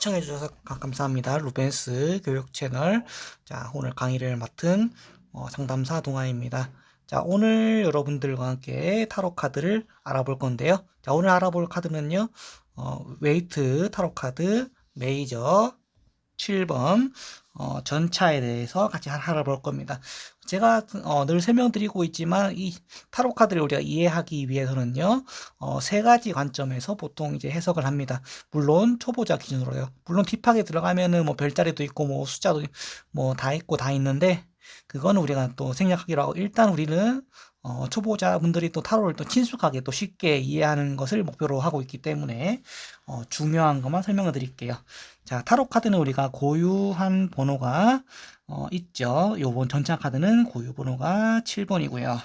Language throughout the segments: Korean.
시청해 주셔서 가- 감사합니다. 루벤스 교육 채널. 자, 오늘 강의를 맡은 어, 상담사 동아입니다. 자, 오늘 여러분들과 함께 타로 카드를 알아볼 건데요. 자, 오늘 알아볼 카드는요. 어, 웨이트 타로 카드 메이저 7번 어, 전차에 대해서 같이 알- 알아볼 겁니다. 제가 어, 늘 설명드리고 있지만 이 타로 카드를 우리가 이해하기 위해서는요. 어, 세 가지 관점에서 보통 이제 해석을 합니다. 물론 초보자 기준으로요. 물론 딥하게 들어가면은 뭐 별자리도 있고 뭐 숫자도 뭐 다 있고 다 있는데 그거는 우리가 또 생략하기로 하고 일단 우리는 어, 초보자분들이 또 타로를 또 친숙하게 또 쉽게 이해하는 것을 목표로 하고 있기 때문에 어, 중요한 것만 설명을 드릴게요. 자, 타로 카드는 우리가 고유한 번호가 어, 있죠. 요번 전차 카드는 고유 번호가 7번이고요.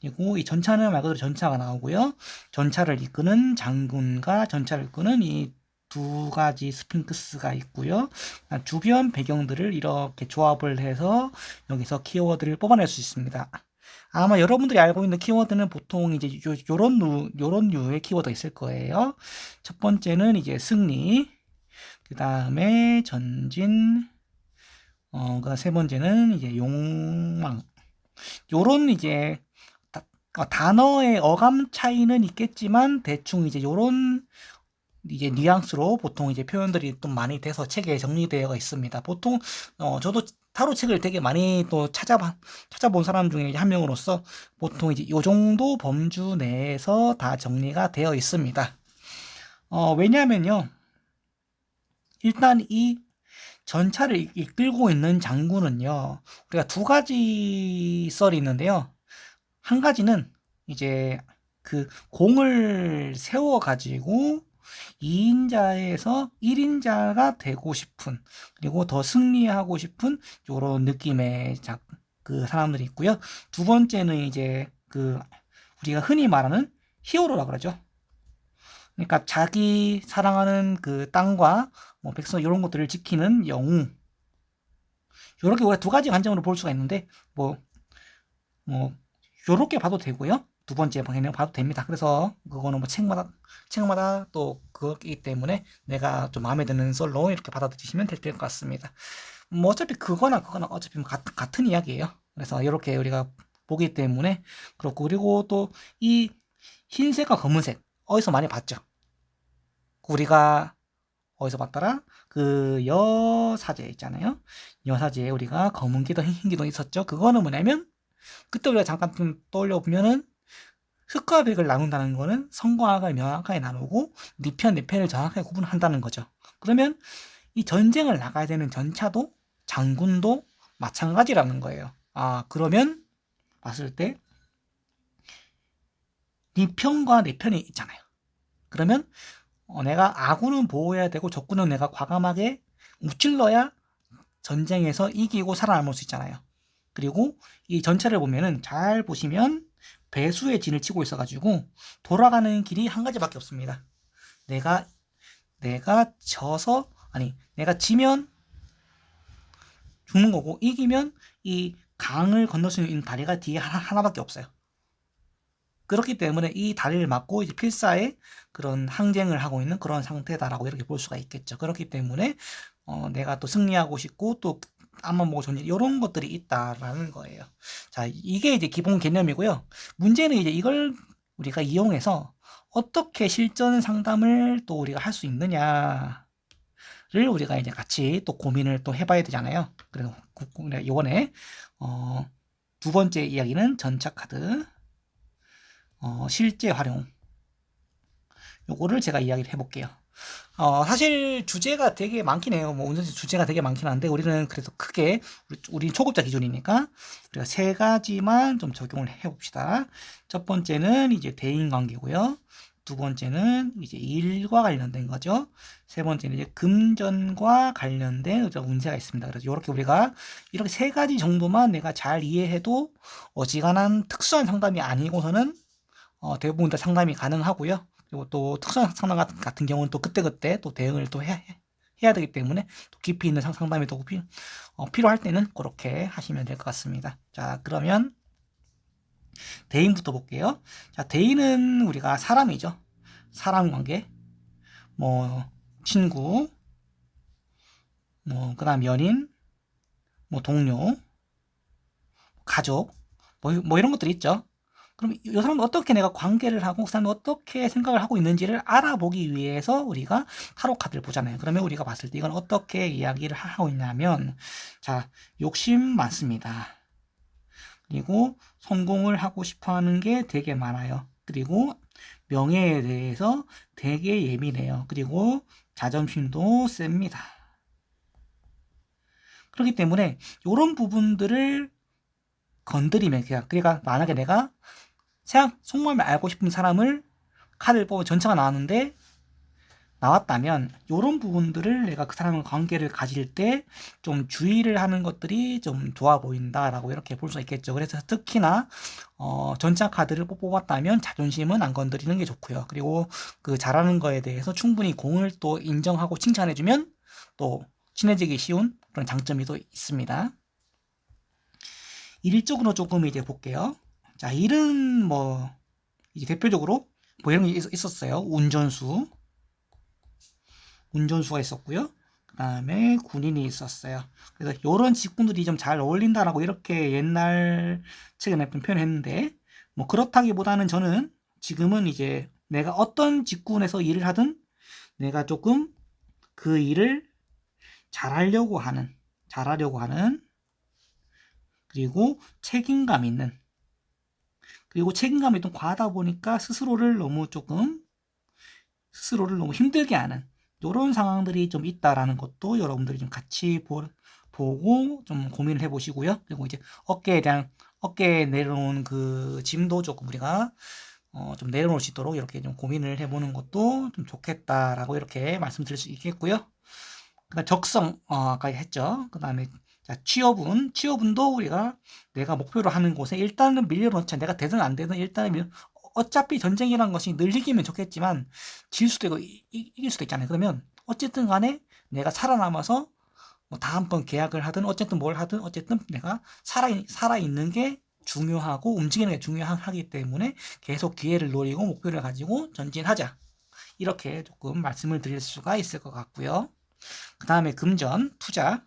그리고 이 전차는 말 그대로 전차가 나오고요. 전차를 이끄는 장군과 전차를 이끄는 이두 가지 스핑크스가 있고요. 아, 주변 배경들을 이렇게 조합을 해서 여기서 키워드를 뽑아낼 수 있습니다. 아마 여러분들이 알고 있는 키워드는 보통 이제 요, 요런 류, 요런 류의 키워드가 있을 거예요. 첫 번째는 이제 승리, 그 다음에 전진, 어, 그세 번째는 이제 욕망. 요런 이제 다- 어, 단어의 어감 차이는 있겠지만 대충 이제 요런 이제 뉘앙스로 보통 이제 표현들이 좀 많이 돼서 책에 정리되어 있습니다. 보통 어 저도 타로 책을 되게 많이 또 찾아봐 찾아본 사람 중에 한 명으로서 보통 이제 요 정도 범주 내에서 다 정리가 되어 있습니다. 어 왜냐면요. 일단 이 전차를 이- 이끌고 있는 장군은요. 우리가 두 가지 썰이 있는데요. 한 가지는 이제 그 공을 세워 가지고 2인자에서 1인자가 되고 싶은 그리고 더 승리하고 싶은 요런 느낌의 자, 그 사람들이 있고요. 두 번째는 이제 그 우리가 흔히 말하는 히어로라 그러죠. 그러니까 자기 사랑하는 그 땅과 뭐 백성 이런 것들을 지키는 영웅. 요렇게 우리가 두 가지 관점으로 볼 수가 있는데 뭐뭐 요렇게 봐도 되고요. 두 번째 방향으로 봐도 됩니다. 그래서 그거는 뭐 책마다 책마다 또 그거기 때문에 내가 좀 마음에 드는 썰로 이렇게 받아들이시면 될 것 같습니다. 뭐 어차피 그거나 그거나 어차피 뭐 같, 같은 이야기예요. 그래서 이렇게 우리가 보기 때문에 그렇고 그리고 또 이 흰색과 검은색 어디서 많이 봤죠? 우리가 어디서 봤더라? 그 여사제 있잖아요. 여사제에 우리가 검은 기도 흰 기도 있었죠. 그거는 뭐냐면 그때 우리가 잠깐 좀 떠올려 보면은 흑과 백을 나눈다는 거는 성과 악을 명확하게 나누고 네 편, 내 편을 정확하게 구분한다는 거죠. 그러면 이 전쟁을 나가야 되는 전차도 장군도 마찬가지라는 거예요. 아, 그러면 봤을 때네 편과 내 편이 있잖아요. 그러면 어, 내가 아군은 보호해야 되고 적군은 내가 과감하게 무찔러야 전쟁에서 이기고 살아남을 수 있잖아요. 그리고 이 전차를 보면은 잘 보시면 배수의 진을 치고 있어가지고 돌아가는 길이 한 가지밖에 없습니다. 내가 내가 져서 아니 내가 지면 죽는 거고 이기면 이 강을 건널 수 있는 다리가 뒤에 하나, 하나 밖에 없어요. 그렇기 때문에 이 다리를 막고 이제 필사의 그런 항쟁을 하고 있는 그런 상태다라고 이렇게 볼 수가 있겠죠. 그렇기 때문에 어, 내가 또 승리하고 싶고 또 앞만 보고 전진 이런 것들이 있다라는 거예요. 자, 이게 이제 기본 개념이고요. 문제는 이제 이걸 우리가 이용해서 어떻게 실전 상담을 또 우리가 할 수 있느냐를 우리가 이제 같이 또 고민을 또 해봐야 되잖아요. 그래서 구- 구- 네, 이번에 어, 두 번째 이야기는 전차 카드 어, 실제 활용 요거를 제가 이야기를 해볼게요. 어, 사실 주제가 되게 많긴 해요. 뭐, 운전시 주제가 되게 많긴 한데, 우리는 그래서 크게, 우리, 우리 초급자 기준이니까, 우리가 세 가지만 좀 적용을 해봅시다. 첫 번째는 이제 대인 관계고요. 두 번째는 이제 일과 관련된 거죠. 세 번째는 이제 금전과 관련된 운세가 있습니다. 그래서 이렇게 우리가 이렇게 세 가지 정도만 내가 잘 이해해도 어지간한 특수한 상담이 아니고서는 어, 대부분 다 상담이 가능하고요. 그리고 또 특수한 상담 같은, 같은 경우는 또 그때그때 또 대응을 또 해야, 해야 되기 때문에 또 깊이 있는 상- 상담이 또 필, 어, 필요할 때는 그렇게 하시면 될 것 같습니다. 자, 그러면 대인부터 볼게요. 자, 대인은 우리가 사람이죠. 사람 관계, 뭐, 친구, 뭐, 그 다음 연인, 뭐, 동료, 가족, 뭐, 뭐 이런 것들이 있죠. 그럼 이 사람은 어떻게 내가 관계를 하고 그 사람이 어떻게 생각을 하고 있는지를 알아보기 위해서 우리가 타로 카드를 보잖아요. 그러면 우리가 봤을 때 이건 어떻게 이야기를 하고 있냐면 자 욕심 많습니다. 그리고 성공을 하고 싶어 하는 게 되게 많아요. 그리고 명예에 대해서 되게 예민해요. 그리고 자존심도 셉니다. 그렇기 때문에 이런 부분들을 건드리면 그냥 그러니까 만약에 내가 생각 속마음을 알고 싶은 사람을 카드를 뽑아 전체가 나왔는데 나왔다면 이런 부분들을 내가 그 사람과 관계를 가질 때 좀 주의를 하는 것들이 좀 좋아 보인다라고 이렇게 볼 수 있겠죠. 그래서 특히나 어, 전차 카드를 뽑았다면 자존심은 안 건드리는 게 좋고요. 그리고 그 잘하는 거에 대해서 충분히 공을 또 인정하고 칭찬해주면 또 친해지기 쉬운 그런 장점이 또 있습니다. 일적으로 조금 이제 볼게요. 자, 일은 뭐, 이제 대표적으로 뭐 이런 게 있- 있었어요. 운전수. 운전수가 있었고요. 그 다음에 군인이 있었어요. 그래서 이런 직군들이 좀 잘 어울린다라고 이렇게 옛날 책에 표현했는데, 뭐 그렇다기보다는 저는 지금은 이제 내가 어떤 직군에서 일을 하든 내가 조금 그 일을 잘하려고 하는, 잘하려고 하는, 그리고 책임감 있는, 그리고 책임감이 좀 과하다 보니까 스스로를 너무 조금 스스로를 너무 힘들게 하는 이런 상황들이 좀 있다라는 것도 여러분들이 좀 같이 보, 보고 좀 고민을 해보시고요. 그리고 이제 어깨에 대한 어깨에 내려놓은 그 짐도 조금 우리가 어, 좀 내려놓을 수 있도록 이렇게 좀 고민을 해보는 것도 좀 좋겠다라고 이렇게 말씀드릴 수 있겠고요. 그다음 적성 어, 아까 했죠. 그다음에 자, 취업운 취업운도 우리가 내가 목표로 하는 곳에 일단은 밀려놓자. 내가 되든 안 되든 일단은 밀, 어차피 전쟁이란 것이 늘 이기면 좋겠지만 질 수도 있고 이, 이- 이길 수도 있잖아요. 그러면 어쨌든 간에 내가 살아남아서 뭐 다음번 계약을 하든 어쨌든 뭘 하든 어쨌든 내가 살아 살아 있는 게 중요하고 움직이는 게 중요하기 때문에 계속 기회를 노리고 목표를 가지고 전진하자. 이렇게 조금 말씀을 드릴 수가 있을 것 같고요. 그 다음에 금전, 투자.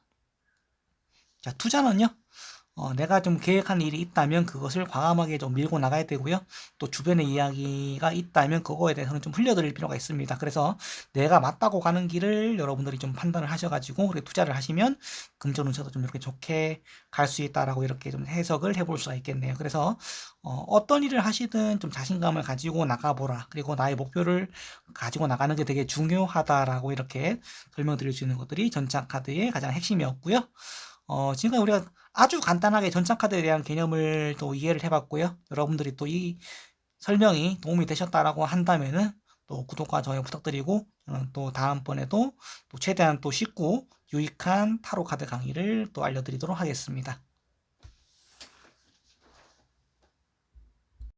자, 투자는요, 어, 내가 좀 계획한 일이 있다면 그것을 과감하게 좀 밀고 나가야 되고요. 또 주변에 이야기가 있다면 그거에 대해서는 좀 흘려드릴 필요가 있습니다. 그래서 내가 맞다고 가는 길을 여러분들이 좀 판단을 하셔가지고 그렇게 투자를 하시면 금전 운세도 좀 이렇게 좋게 갈 수 있다라고 이렇게 좀 해석을 해볼 수가 있겠네요. 그래서 어, 떤 일을 하시든 좀 자신감을 가지고 나가보라. 그리고 나의 목표를 가지고 나가는 게 되게 중요하다라고 이렇게 설명드릴 수 있는 것들이 전차 카드의 가장 핵심이었고요. 어, 지금까지 우리가 아주 간단하게 전차카드에 대한 개념을 또 이해를 해봤고요. 여러분들이 또 이 설명이 도움이 되셨다라고 한다면은 또 구독과 좋아요 부탁드리고 저는 또 다음번에도 또 최대한 또 쉽고 유익한 타로 카드 강의를 또 알려드리도록 하겠습니다.